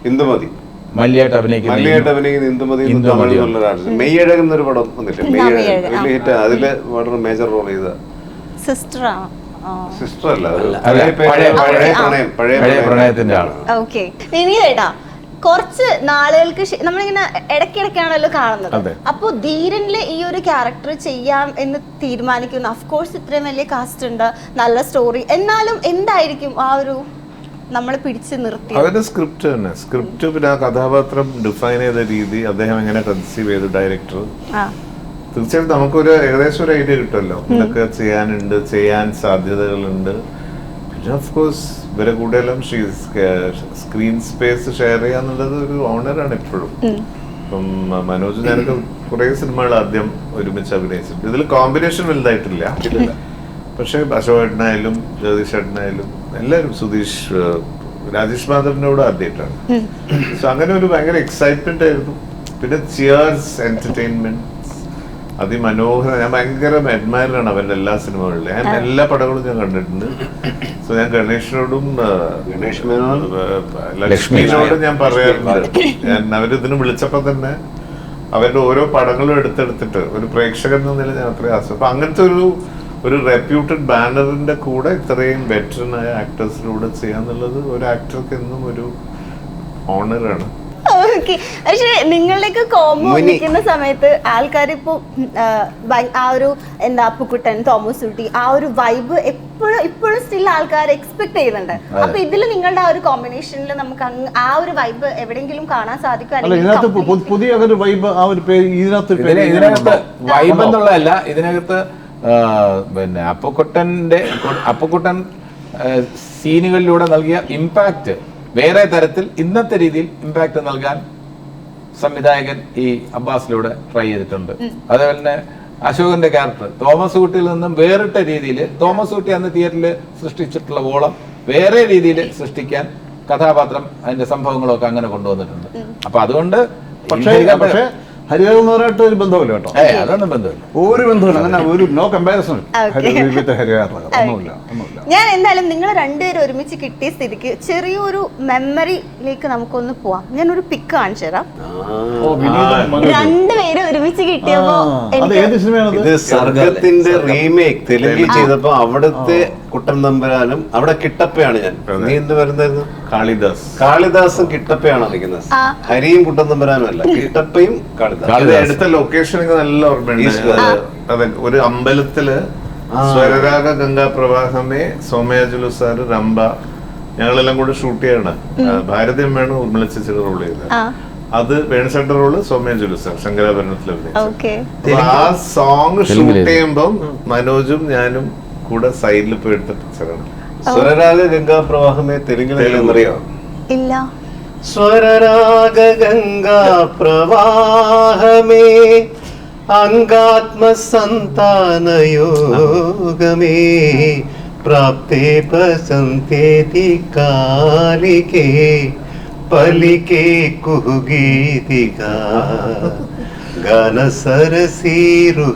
ഇന്ദുമതി. മല്ലിയായിട്ട് അഭിനയിക്കുന്ന മല്ലിയായിട്ട് അഭിനയിക്കുന്ന ഇന്ദുമതി എന്ന് ഇന്ദുമതി മെയ്യഴകൻ എന്നൊരു പടം വന്നില്ലേ? മെയ്യഴകൻ. മെയ്യഴകൻ, വലിയ ഹിറ്റ് അതിൽ വളരെ മേജർ റോൾ ചെയ്ത സിസ്റ്ററാണ് സിസ്റ്റർ അല്ല ഒരു അല്ല. പഴയ പഴയ- പഴയ പഴയ- പ്രണയം പഴയ പഴയ പ്രണയം. പ്രണയത്തിന്റെ ആണ് ഓക്കെ വിനീതേട്ടാ കുറച്ച് നാളുകൾക്ക് ശേ- നമ്മളിങ്ങനെ ഇടയ്ക്കിടയ്ക്കാണല്ലോ കാണുന്നത്. അതെ. അപ്പോൾ ധീരനിലെ ഈ ഒരു ക്യാരക്ടർ ചെയ്യാം എന്ന് തീരുമാനിക്കുന്നു അഫ്കോഴ്സ് ഇത്രയും വലിയ കാസ്റ്റ് ഉണ്ട് നല്ല സ്റ്റോറി എന്നാലും എന്തായിരിക്കും ആ ഒരു നമ്മൾ പിടിച്ചു നിർത്തി. അവരുടെ സ്ക്രിപ്റ്റ് തന്നെ. സ്ക്രിപ്റ്റ് പിന്നെ ആ കഥാപാത്രം ഡിഫൈൻ ചെയ്ത രീതി അദ്ദേഹം എങ്ങനെ കൺസീവ് ചെയ്തു ഡയറക്ടർ തീർച്ചയായിട്ടും നമുക്കൊരു ഏകദേശം ഒരു ഐഡിയ കിട്ടുമല്ലോ. ഇതൊക്കെ ചെയ്യാനുണ്ട് ചെയ്യാൻ സാധ്യതകളുണ്ട്. പിന്നെ ഓഫ് കോഴ്സ് ഇവരെ കൂടുതലും സ്ക്രീൻ സ്പേസ് ഷെയർ ചെയ്യാന്നുള്ളത് ഒരു ഓണറാണ് എപ്പോഴും ഇപ്പം മനോജ് ഞാനൊക്കെ കുറെ സിനിമകൾ ആദ്യം ഒരുമിച്ച് അഭിനയിച്ചിട്ടുണ്ട്. ഇതിൽ കോമ്പിനേഷൻ വലുതായിട്ടില്ല. പക്ഷെ അശോകേട്ടനായാലും ജഗദീഷ് ഏട്ടനായാലും എല്ലാവരും സുധീഷ് രാജേഷ് മാധവനോട് ആദ്യമായിട്ടാണ് സോ അങ്ങനെ ഒരു ഭയങ്കര എക്സൈറ്റ്മെന്റ് ആയിരുന്നു. പിന്നെ ചിയേഴ്സ് എന്റർടൈൻമെന്റ് അതിമനോഹര ഞാൻ ഭയങ്കര അഡ്മയറാണ് അവരുടെ എല്ലാ സിനിമകളിലും. ഞാൻ എല്ലാ പടങ്ങളും ഞാൻ കണ്ടിട്ടുണ്ട്. സോ ഞാൻ ഗണേഷിനോടും ലക്ഷ്മിനോടും ഞാൻ പറയാറുണ്ട്. ഞാൻ അവരിതിന് വിളിച്ചപ്പോ തന്നെ അവരുടെ ഓരോ പടങ്ങളും എടുത്തെടുത്തിട്ട് ഒരു പ്രേക്ഷകൻ എന്ന നിലയിൽ ഞാൻ അത്രയും ആസ്വദിച്ചു അപ്പൊ അങ്ങനത്തെ ഒരു ഒരു റെപ്യൂട്ടഡ് ബാനറിന്റെ കൂടെ ഇത്രയും വെറ്ററനായ ആക്ടേഴ്സിലൂടെ ചെയ്യാന്നുള്ളത് ഒരു ആക്ടർക്ക് എന്നും ഒരു ഓണറാണ് പക്ഷേ പക്ഷെ നിങ്ങളുടെയൊക്കെ കോമോ. നിൽക്കുന്ന സമയത്ത് ആൾക്കാർ ഇപ്പോ ആ ഒരു എന്താ അപ്പുക്കുട്ടൻ തോമസ് ഊട്ടി ആ ഒരു വൈബ് എപ്പോഴും ഇപ്പോഴും സ്റ്റിൽ ആൾക്കാർ എക്സ്പെക്ട് ചെയ്യുന്നുണ്ട് അപ്പൊ ഇതിൽ നിങ്ങളുടെ ആ ഒരു കോമ്പിനേഷനിൽ നമുക്ക് അങ്ങ് ആ ഒരു വൈബ് എവിടെയെങ്കിലും കാണാൻ സാധിക്കും അല്ല ഇതിനകത്ത് complete- പുതിയ ഒരു വൈബ് ആ ഒരു ഇതിനകത്ത്? വൈബ് എന്നുള്ളതല്ല ഇതിനകത്ത് പിന്നെ അപ്പക്കുട്ടന്റെ അപ്പക്കുട്ടൻ സീനുകളിലൂടെ നൽകിയ ഇമ്പാക്റ്റ് വേറെ തരത്തിൽ ഇന്നത്തെ രീതിയിൽ ഇമ്പാക്റ്റ് നൽകാൻ സംവിധായകൻ ഈ അബ്ബാസിലൂടെ ട്രൈ ചെയ്തിട്ടുണ്ട്. അതേപോലെ തന്നെ അശോകന്റെ ക്യാരക്ടർ തോമസ് കുട്ടിയിൽ നിന്നും വേറിട്ട രീതിയിൽ തോമസ് കുട്ടി അന്ന് തിയേറ്ററിൽ സൃഷ്ടിച്ചിട്ടുള്ള ഓളം വേറെ രീതിയിൽ സൃഷ്ടിക്കാൻ കഥാപാത്രം അതിന്റെ സംഭവങ്ങളൊക്കെ അങ്ങനെ കൊണ്ടുവന്നിട്ടുണ്ട്. അപ്പൊ അതുകൊണ്ട് പക്ഷേ ഹരിഹരനായിട്ട് ഒരു ബന്ധമില്ല കേട്ടോ. ഏയ്, അതൊന്നും ബന്ധമില്ല ഒരു ബന്ധമില്ല അങ്ങനെ ഒരു നോ കമ്പാരിസൺ ഒന്നുമില്ല ഒന്നുമില്ല. ഞാൻ എന്തായാലും നിങ്ങൾ രണ്ടുപേരും ഒരുമിച്ച് കിട്ടിയ സ്ഥിതിക്ക് ചെറിയൊരു മെമ്മറിയിലേക്ക് നമുക്കൊന്ന് പോവാം. ഞാൻ ഒരു പിക്ക് കാണിച്ചു തരാം. രണ്ടുപേരും ഒരുമിച്ച് കിട്ടിയപ്പോ ഇത് സർഗത്തിന്റെ റീമേക്ക് തെലുങ്കിൽ ചെയ്തപ്പോ അവിടുത്തെ കുട്ടൻ നമ്പരാനും അവിടെ കിട്ടപ്പയാണ് ഞാൻ. നീ എന്ത് വരുന്നായിരുന്നു കാളിദാസ്. കാളിദാസും കിട്ടപ്പയാണ് നിൽക്കുന്നത്. ഹരിയും കുട്ടൻ നമ്പരാനും അല്ല കിട്ടപ്പയും കാളിദാസും. എടുത്ത ലൊക്കേഷൻ എനിക്ക് നല്ല ഓർമ്മയുണ്ട്. അതെ ഒരു അമ്പലത്തിൽ സ്വരരാഗ ഗംഗാ പ്രവാഹമേ സോമയാജുലു സാർ രംഭ ഞങ്ങളെല്ലാം കൂടെ ഷൂട്ട് ചെയ്യാണ്. ഭാരതി ഉർമ്മിള ചേച്ചിയുടെ റോൾ ചെയ്തത്. ആ. അത് വേണുസേട്ടൻ റോൾ സോമയാജുലു സാർ ശങ്കരാഭരണത്തിൽ ആ സോങ് ഷൂട്ട്. ചെയ്യുമ്പം മനോജും ഞാനും കൂടെ സൈഡിൽ പോയി എടുത്ത പിക്ചറാണ് സ്വരരാഗ ഗംഗാ പ്രവാഹമേ തെലുങ്കിൽ എന്നറിയോ? ഇല്ല. സ്വരരാഗ ഗംഗാ പ്രവാഹമേ അംഗാത്മ സന്താനയോഗമേ പ്രാപ്തേ പസന്തേതി കാലികേ പലികേ കുഹുഗീതിക ഗാന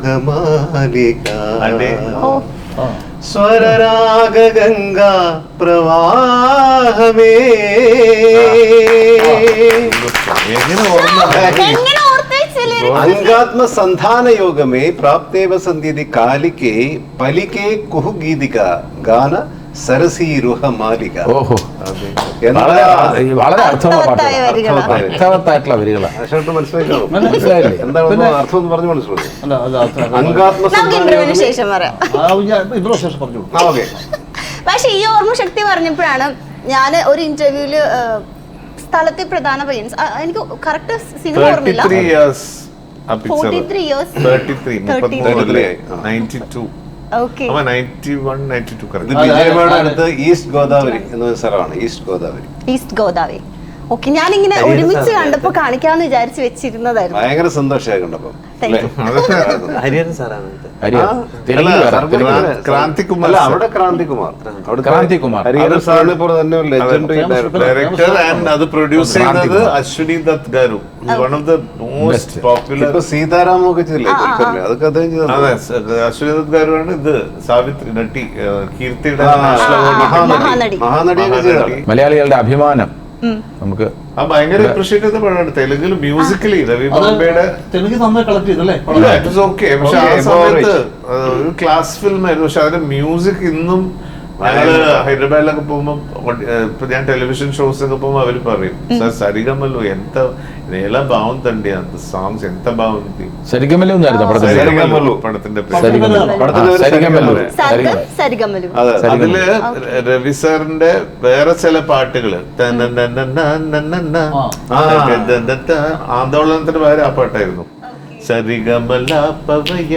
സരസീരുഹമാലിക സ്വരരാഗ ഗംഗാ പ്രവാഹമേ. അംഗാത്മ സന്ധാന യോഗമേ പ്രാപ്തേവ സന്ധ്യതി കാലിക്കേ പലിക്കേ കുഹുഗീതിക ഗാന സരസീരുഹ മാലിക. ഓഹോ. എന്താ വളരെ വളരെ അർത്ഥമുള്ള അർത്ഥവത്തായ പാട്ടുകൾ വരികളാണ്. അർത്ഥവത്തായിട്ടുള്ള വരികളാണ് അശോട്ട് മനസ്സിലായിക്കാണോ മനസ്സിലായില്ലേ? എന്താണെന്ന് അർത്ഥം ഒന്ന് പറഞ്ഞു മനസ്സിലായി. അല്ല അത് അത് അംഗാത്മ നമുക്ക് ഇന്റർവ്യൂവിന് ശേഷം പറയാം. ആ, ഞാൻ ഇതിനു ശേഷം പറഞ്ഞു. ആ ഓക്കെ. പക്ഷെ ഈ ഓർമ്മ ശക്തി പറഞ്ഞപ്പോഴാണ് ഞാൻ ഒരു ഇന്റർവ്യൂൽ സ്ഥലത്തെ പ്രധാന പയ്യൻസ് എനിക്ക് കറക്റ്റ് സിനിമ തേർട്ടി ഓർമ്മയില്ല. ത്രീ ഇയേഴ്സ് ആ picture 43 years. Thirty three 33. Ninety two okay അപ്പൊ നയന്റി ടു വിജയവാഡ അടുത്ത് ഈസ്റ്റ് ഗോദാവരി എന്ന സ്ഥലമാണ് east Godavari east Godavari okay ഞാനിങ്ങനെ ഒരുമിച്ച് കണ്ടപ്പോ കാണിക്കാന്ന് വിചാരിച്ച് വെച്ചിരുന്നതായിരുന്നു. ഭയങ്കര സന്തോഷമായി കണ്ടപ്പോ. ക്രാന്തികുമാർ അവിടെ ക്രാന്തികുമാർ. അവിടെ ക്രാന്തികുമാർ. ഹരിഹരൻ സാറിനെ പോലെ തന്നെ ലെജൻഡറി ഡയറക്ടർ ആൻഡ് അത് പ്രൊഡ്യൂസ് ചെയ്തത് Ashwini Dutt garu. One of the most popular ഇപ്പൊ സീതാരാമൊക്കെ ചെയ്തില്ലേ അതൊക്കെ അദ്ദേഹം ചെയ്തതാണ്. അതെ അശ്വിനി ദത്ത് ഗാരുവാണ് ഇത് സാവിത്രി നട്ടി ഏഹ്, കീർത്തിയുടെ. മഹാനടിയൊക്കെ മലയാളികളുടെ അഭിമാനം. നമുക്ക് ആ ഭയങ്കര അപ്രീഷിയേറ്റ് ചെയ്ത പടമാണ്. തെലുങ്കിൽ മ്യൂസിക്കലി രവി അത് ബോംബെയുടെ തെലുങ്ക് പക്ഷെ ആ സമയത്ത് ഒരു ക്ലാസ് ഫിലിം ആയിരുന്നു. പക്ഷെ അതിന്റെ മ്യൂസിക് ഇന്നും ഞങ്ങള് ഹൈദരാബാദിലൊക്കെ പോകുമ്പോ ഇപ്പൊ ഞാൻ ടെലിവിഷൻ ഷോസ് ഒക്കെ പോകുമ്പോ അവര് പറയും సార్ సరిగమలు ఎంత ఎలా బాగుందండి అంత సాంగ్స్ ఎంత బాగుంది സരിഗമലു എന്നായിരുന്നു പടത്തിന്റെ പേര്. സരിഗമലു. പടത്തിന്റെ സരിഗമലു. പടത്തിന്റെ ആ, പേര് സരിഗമലു. സരിഗമലു. സർഗം സരിഗമലു അതെ അതില് രവി സാറിന്റെ വേറെ ചില പാട്ടുകള് ആ. ആന്തോളനത്തിന്റെ പേര് ആ പാട്ടായിരുന്നു സരിഗമല പവയ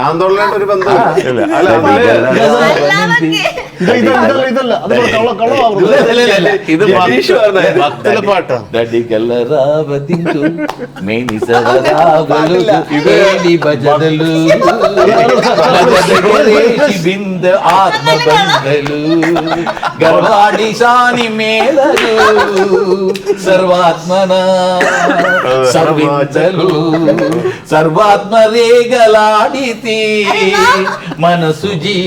ആന്തോളനായിട്ട് ഒരു ബന്ധമില്ല പാട്ടാ ബിന്ദ ആത്മബന്ധലു ഗർഭാടിശാനി മേലു സർവാത്മന സർവിന്ദലു లజదగరేషి బింద ఆత్మబంధలు, గర్వాడి శాని మేళలు, సర్వాత్మన సర్వించలు సర్వాత్మరేగలాడితి మనసుజీ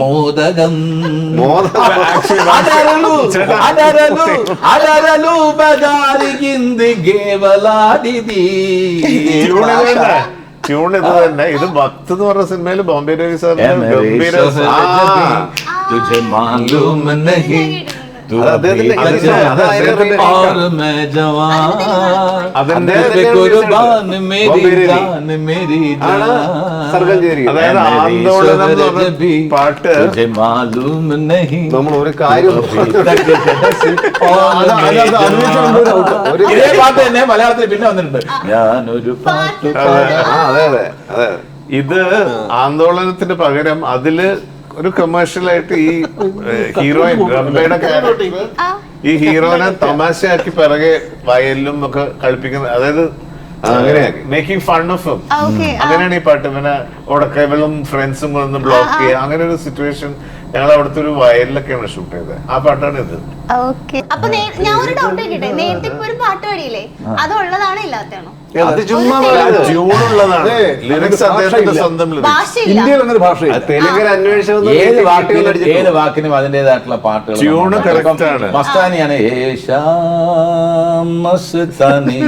మోదగం అడరలు అడరలు అడరలు బజారిగింది గేవలాడిది ട്യൂൺ ഇത് തന്നെ ട്യൂൺ ഇത് തന്നെ ഇത് ഭക്ത് എന്ന് പറഞ്ഞ സിനിമയിൽ ബോംബെ രവി സാറിന്റെ ഗംഭീര പാട്ട്. നമ്മൾ ഒരു കാര്യം പാട്ട് തന്നെ മലയാളത്തിൽ പിന്നെ വന്നിട്ടുണ്ട്. ഞാനൊരു പാട്ട് അതെ അതെ അതെ ഇത് ആന്തോളനത്തിന് പകരം അതിൽ ഒരു കമേഴ്ഷ്യലായിട്ട് ഈ ഹീറോയിൻ റംബയുടെ ക്യാരക്ടർ ഈ ഹീറോനെ തമാശയാക്കി പിറകെ വയലിലും ഒക്കെ കളിപ്പിക്കുന്നത് അതായത് അങ്ങനെയാക്കി. Making fun of. അങ്ങനെയാണ് ഈ പാട്ട്. പിന്നെ ഉടക്കൈവലും ഫ്രണ്ട്സും കൊണ്ട് ബ്ലോക്ക് ചെയ്യുക. അങ്ങനെ ഒരു സിറ്റുവേഷൻ ഞങ്ങൾ അവിടുത്തെ ഒരു വയലിലൊക്കെയാണ് ഷൂട്ട് ചെയ്തത്. ആ പാട്ടാണ് ഇത്. ഓക്കെ. അപ്പൊ ഞാൻ ഒരു ഡൗട്ട് കേട്ടെ നേരത്തെ ഇപ്പൊ ഒരു പാട്ട് പാടിയില്ലേ? അത് ഉള്ളതാണോ ഇല്ലാത്തതാണോ? അത് ചുമ്മാ ഒരു പറയുന്നത്. ട്യൂണുള്ളതാണ് ഏയ്, ലിറിക്സ് ഭാഷയില്ല. അദ്ദേഹത്തിന്റെ സ്വന്തം lyrics. ഭാഷയില്ല. ഇന്ത്യയിൽ അങ്ങനെ ഭാഷയില്ല. അത് തെലുങ്കൻ അന്വേഷണം ഏത് വാക്കിനും ഏത് വാക്കിനും അതിന്റെതായിട്ടുള്ള പാട്ടുകൾ ആണ്. മസ്താനിയാണ് ഏഷാം മസ്താനി.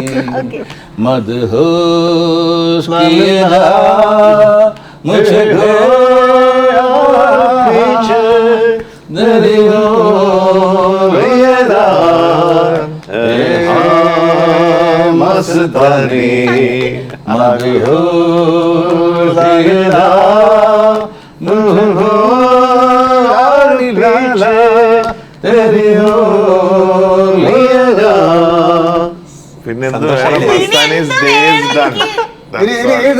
മദ്ഹോസ് കിയാ മസ്താനി പിന്നെ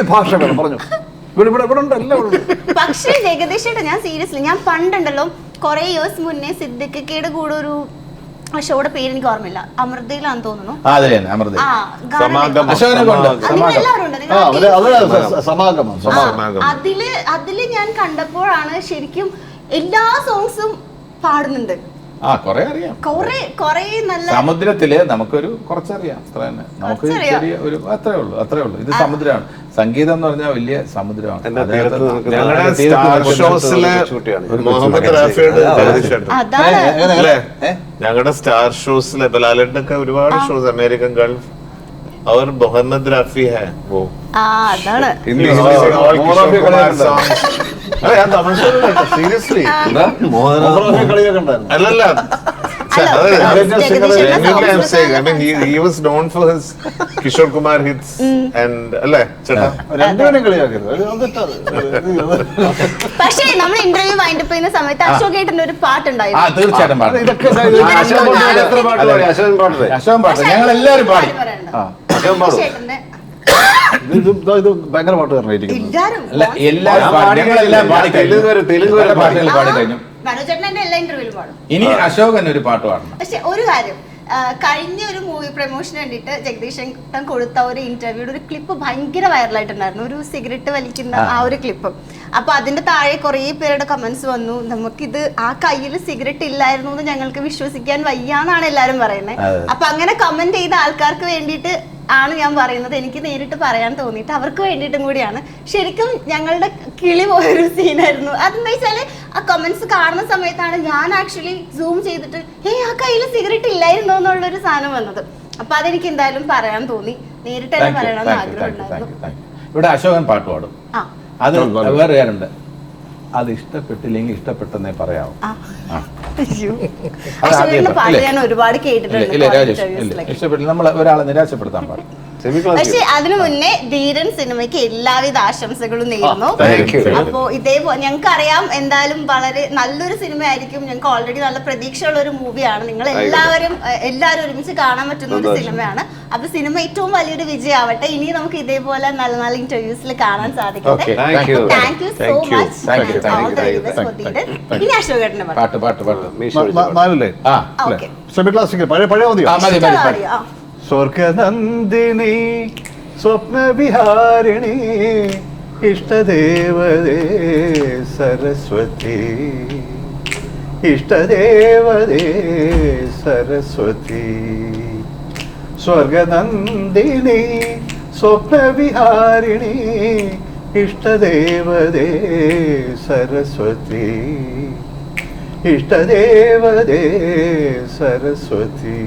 ഭാഷ പറഞ്ഞു. ഇവിടെ ഇവിടെ ഇവിടെ ഉണ്ട് എല്ലാം പക്ഷേ ജഗദീഷേട്ടാ ഞാൻ സീരിയസ്ലി ഞാൻ പണ്ടുണ്ടല്ലോ കുറെ ഇയേഴ്സ് മുന്നേ സിദ്ദിഖക്കേട് കൂടെ ഒരു അശോയുടെ ഷോയുടെ പേര് എനിക്ക് ഓർമ്മയില്ല. അമൃതയിലാന്ന് തോന്നുന്നു. അതെ തന്നെ അമൃത ആ ഗാനം സമാഗമം. ആ, നിങ്ങൾ എല്ലാവരും ഉണ്ട്. നിങ്ങൾ ആ ആ അവർ team സ- സമാഗമം ആ, സമാഗമം. അതിൽ അതിൽ ഞാൻ കണ്ടപ്പോഴാണ് ശരിക്കും എല്ലാ സോങ്സും പാടുന്നുണ്ട്. ആ കൊറേ അറിയാം. കൊറേ കൊറേ നല്ല സമുദ്രത്തിൽ നമുക്കൊരു കുറച്ചറിയാം. അത്ര തന്നെ. നമുക്ക് ചെറിയ ഒരു അത്രേ ഉള്ളൂ അത്രേ ഉള്ളൂ. ഇത് സമുദ്രമാണ് സംഗീതം എന്ന് പറഞ്ഞാൽ വലിയ സമുദ്രമാണ്. ഞങ്ങളുടെ സ്റ്റാർ ഷോസിലെ ചൂട്ടിയാണ്. മുഹമ്മദ് റാഫിയുടെ അതാണ്. അല്ലേ? ഞങ്ങളുടെ സ്റ്റാർ ഷോസിലെ ഇപ്പൊ ഒരുപാട് ഷോസ് അമേരിക്കൻ ഗൾഫ് അവർ മുഹമ്മദ് റാഫി ഹോ. ആ അതാണ് സീരിയസ്ലി അല്ലല്ല Kumar hits and അല്ലേ ചേട്ടാ പക്ഷേ നമ്മൾ ഇന്റർവ്യൂ വൈൻഡപ്പ് ചെയ്യുന്ന സമയത്ത് അശോക് ഏട്ടന്റെ ഒരു പാട്ടുണ്ടായിരുന്നു തീർച്ചയായിട്ടും അശോകൻ പാട്ട് ഞങ്ങൾ എല്ലാവരും പാടി പറയണ്ട. ആ അശോകൻ പാടും. ഭയങ്കര ഇനി അശോകൻ ഒരു പാട്ട് പാടണം. പക്ഷെ ഒരു കാര്യം കഴിഞ്ഞ ഒരു മൂവി പ്രൊമോഷൻ വേണ്ടിയിട്ട് ജഗദീഷ് ശങ്കർ കൊടുത്ത ഒരു ഇന്റർവ്യൂടെ ഒരു ക്ലിപ്പ് ഭയങ്കര വൈറലായിട്ടുണ്ടായിരുന്നു ഒരു സിഗരറ്റ് വലിക്കുന്ന ആ. ഒരു ക്ലിപ്പ് അപ്പൊ അതിന്റെ താഴെ കുറെ പേരുടെ കമന്റ്സ് വന്നു. നമുക്കിത് ആ കയ്യിൽ സിഗരറ്റ് ഇല്ലായിരുന്നു എന്ന് ഞങ്ങൾക്ക് വിശ്വസിക്കാൻ വയ്യാന്നാണ് എല്ലാരും പറയുന്നത്. അപ്പൊ അങ്ങനെ കമന്റ് ചെയ്ത ആൾക്കാർക്ക് വേണ്ടിയിട്ട് ആണ് ഞാൻ പറയുന്നത്. എനിക്ക് നേരിട്ട് പറയാൻ തോന്നിയിട്ട് അവർക്ക് വേണ്ടിയിട്ടും കൂടിയാണ്. ശരിക്കും ഞങ്ങളുടെ കിളി പോയൊരു സീനായിരുന്നു. അതെന്താ വെച്ചാൽ ആ കമന്റ്സ് കാണുന്ന സമയത്താണ് ഞാൻ ആക്ച്വലി സൂം ചെയ്തിട്ട് ഏ ആ കയ്യിൽ സിഗരറ്റ് ഇല്ലായിരുന്നു? എന്നുള്ളൊരു സാധനം വന്നത്. അപ്പൊ അതെനിക്ക് എന്തായാലും പറയാൻ തോന്നി. നേരിട്ട് തന്നെ പറയണമെന്ന് ആഗ്രഹമുണ്ടായിരുന്നു. ഇവിടെ അശോകൻ പാട്ട് പാടും. ആ. അത് വേറെ അത് ഇഷ്ടപ്പെട്ടില്ലെങ്കിൽ ഇഷ്ടപ്പെട്ടെന്നേ പറയാവൂ. ആ ആ. അയ്യോ അത് ആദ്യം അശോകന്റെ പറ- പാട്ട് ഇല്ലേ? ഞാൻ ഒരുപാട് കേട്ടിട്ടുണ്ട്. ഇഷ്ടപ്പെട്ടില്ല നമ്മൾ ഒരാളെ നിരാശപ്പെടുത്താൻ പാടില്ല. പക്ഷെ അതിനു മുന്നേ ധീരൻ സിനിമയ്ക്ക് എല്ലാവിധ ആശംസകളും നേരുന്നു അപ്പോ ഇതേപോലെ ഞങ്ങൾക്ക് അറിയാം എന്തായാലും വളരെ നല്ലൊരു സിനിമ ആയിരിക്കും ഞങ്ങൾക്ക് ഓൾറെഡി നല്ല പ്രതീക്ഷയുള്ള ഒരു മൂവിയാണ് നിങ്ങൾ എല്ലാവരും എല്ലാവരും ഒരുമിച്ച് കാണാൻ പറ്റുന്ന ഒരു സിനിമയാണ് അപ്പൊ സിനിമ ഏറ്റവും വലിയൊരു വിജയമാവട്ടെ ഇനി നമുക്ക് ഇതേപോലെ നല്ല നല്ല ഇന്റർവ്യൂസിൽ കാണാൻ സാധിക്കട്ടെ thank you so much Thank you. Thank you. Thank you. ഇനി പറയാം പാട്ട് പാട്ട് പാട്ട് മീശ മ- പിടിച്ച മ- പാട്ട്. നാലല്ലേ ആ ഓക്കെ സെമി ക്ലാസിക്കൽ പഴയ പഴയ മതി മതി മതി ആ സ്വർഗനന്ദിനി സ്വപ്നവിഹാരിണി ഇഷ്ടദേവതേ സരസ്വതി. ഇഷ്ടദേവതേ സരസ്വതി. സ്വർഗനന്ദിനി സ്വപ്നവിഹാരിണി ഇഷ്ടദേവതേ സരസ്വതി. ഇഷ്ടദേവതേ സരസ്വതി.